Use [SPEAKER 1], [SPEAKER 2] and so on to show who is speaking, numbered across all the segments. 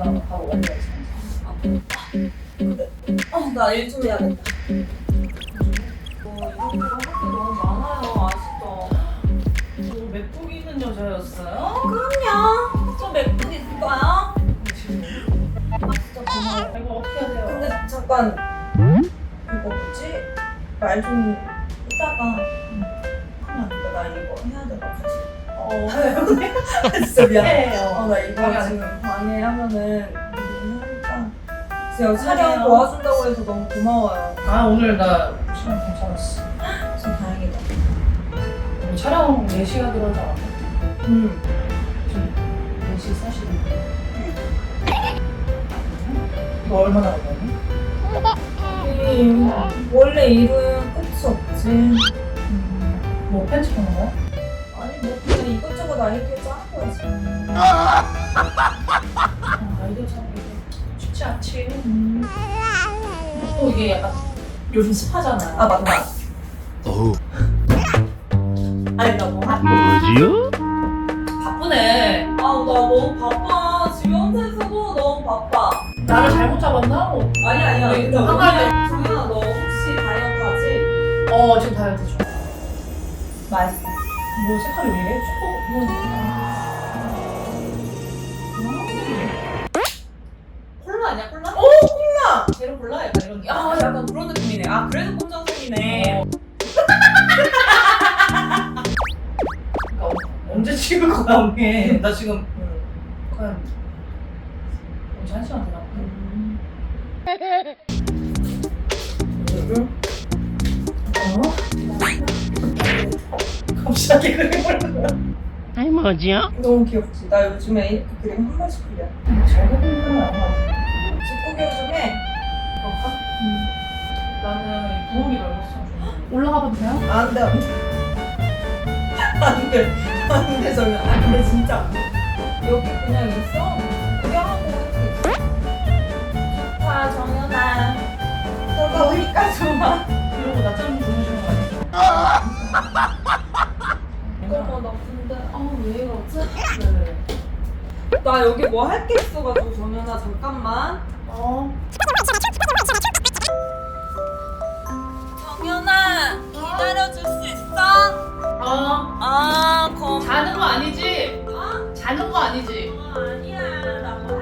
[SPEAKER 1] 나면 바로 원래
[SPEAKER 2] 어, 나일 좀 해야겠다. 뭐 이런 거할게 너무 많아요, 아시죠?
[SPEAKER 1] 저 맥북 있는 여자였어요?
[SPEAKER 2] 그럼요. 저 맥북 있을까요? 아, 진짜 고마워요.
[SPEAKER 1] 이거 어떻게 해야 돼요?
[SPEAKER 2] 근데 잠깐 이거 뭐지? 말 좀 이따가 하면 안 돼? 나 이거 해야 돼가지고.
[SPEAKER 1] 어,
[SPEAKER 2] 진짜 미안.
[SPEAKER 1] 해요.
[SPEAKER 2] 어, 나 이거
[SPEAKER 1] 방해 안
[SPEAKER 2] 지금 방해하면은 이거 하니까 진짜 촬영. 도와준다고 해서 너무 고마워요.
[SPEAKER 1] 아 오늘 나 시간 괜찮았어.
[SPEAKER 2] 진짜 다행이다.
[SPEAKER 1] 오늘 촬영 4시간 들어오지 않았나?
[SPEAKER 2] 음.
[SPEAKER 1] 지금 4시 40분. 이거 얼마나 걸렸니?
[SPEAKER 2] 이, 원래 일은 끝이 없지.
[SPEAKER 1] 음, 뭐 편집하는 거야?
[SPEAKER 2] 뭐 이것저것 다 이렇게 짜는 거지.
[SPEAKER 1] 아, 아이디어 참 이게 쉽지 않지.
[SPEAKER 2] 음.
[SPEAKER 1] 또 이게 약간 요즘 습하잖아.
[SPEAKER 2] 아 맞다.
[SPEAKER 3] 어우,
[SPEAKER 2] 아니 나 뭐 하?
[SPEAKER 3] 뭐지요?
[SPEAKER 1] 바쁘네.
[SPEAKER 2] 아나 너무 바빠. 지금 혼자 있어도 너무 바빠.
[SPEAKER 1] 나를 잘못 잡았나? 뭐.
[SPEAKER 2] 아니 아니야.
[SPEAKER 1] 우리
[SPEAKER 2] 근데 정연아 너 혹시 다이어트 하지?
[SPEAKER 1] 어 지금 다이어트 중.
[SPEAKER 2] 맛있어.
[SPEAKER 1] 뭐 색깔이 왜 이래? 초코.
[SPEAKER 2] 콜라 아니야 콜라?
[SPEAKER 1] 오 콜라. 제로 콜라 약간 이런 게.
[SPEAKER 2] 아 약간 그런 느낌이네. 아 그래도 검정색이네.
[SPEAKER 1] 그러니까 언제 찍을 거야 언니? 나 지금
[SPEAKER 2] 음.
[SPEAKER 1] 한 언제 한 시간 되나? 어? 갑자기 그림을
[SPEAKER 3] 아이 뭐지요?
[SPEAKER 2] 너무 귀엽지. 나 요즘에 이렇게 그림 한 번씩 그려.
[SPEAKER 1] 잘 그리는 건 아니야.
[SPEAKER 2] 집구경 중에
[SPEAKER 1] 그럴까? 나는 부엌이 넓어서 참 좋은데. 올라가 봐도 돼요?
[SPEAKER 2] 안 돼, 안 돼. 안 돼. 안 돼, 정연. 안 돼, 진짜 안 돼. 여기 그냥 있어. 구경하고. 좋다, 정연아. 너가 어디까지 와? 나 여기 뭐 할 게 있어가지고, 정연아, 잠깐만.
[SPEAKER 1] 어?
[SPEAKER 2] 정연아, 기다려줄 수 있어?
[SPEAKER 1] 어?
[SPEAKER 2] 아, 고마워.
[SPEAKER 1] 자는 거 아니지?
[SPEAKER 2] 어?
[SPEAKER 1] 자는 거 아니지?
[SPEAKER 2] 어, 아니야. 나 뭐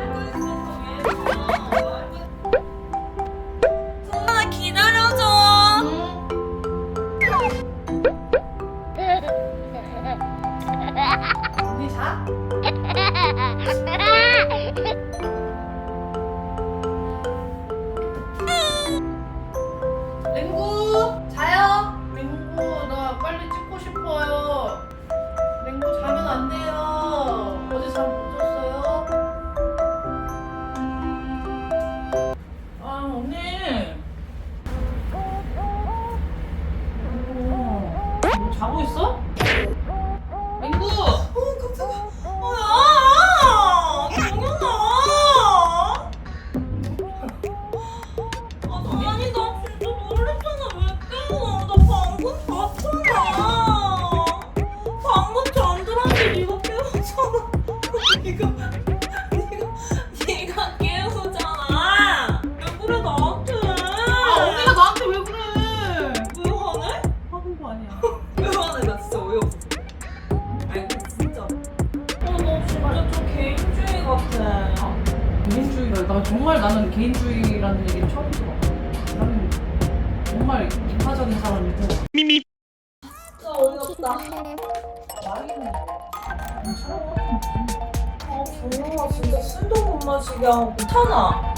[SPEAKER 1] 자고 있어?
[SPEAKER 2] 같아.
[SPEAKER 1] 개인주의가 나 정말 나는 개인주의라는 얘기를 처음 들어. 나는 정말 이파적인 사람이고
[SPEAKER 3] 미미.
[SPEAKER 2] 진짜 어이없다.
[SPEAKER 1] 나이는 괜찮아.
[SPEAKER 2] 아, 정영아 진짜 술도 못 마시게 하고 타나?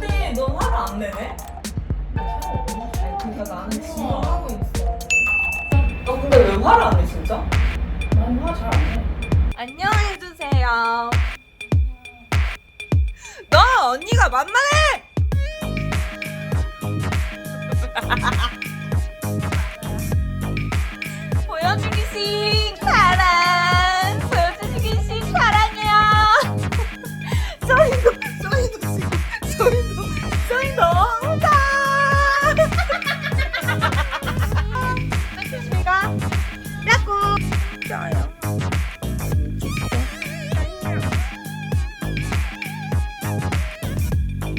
[SPEAKER 2] 근데 넌 화를 안 내네? 아니 그러니까 나는 지금 하고 있어. 너 근데 왜 화를 안내진 언니가 만만해!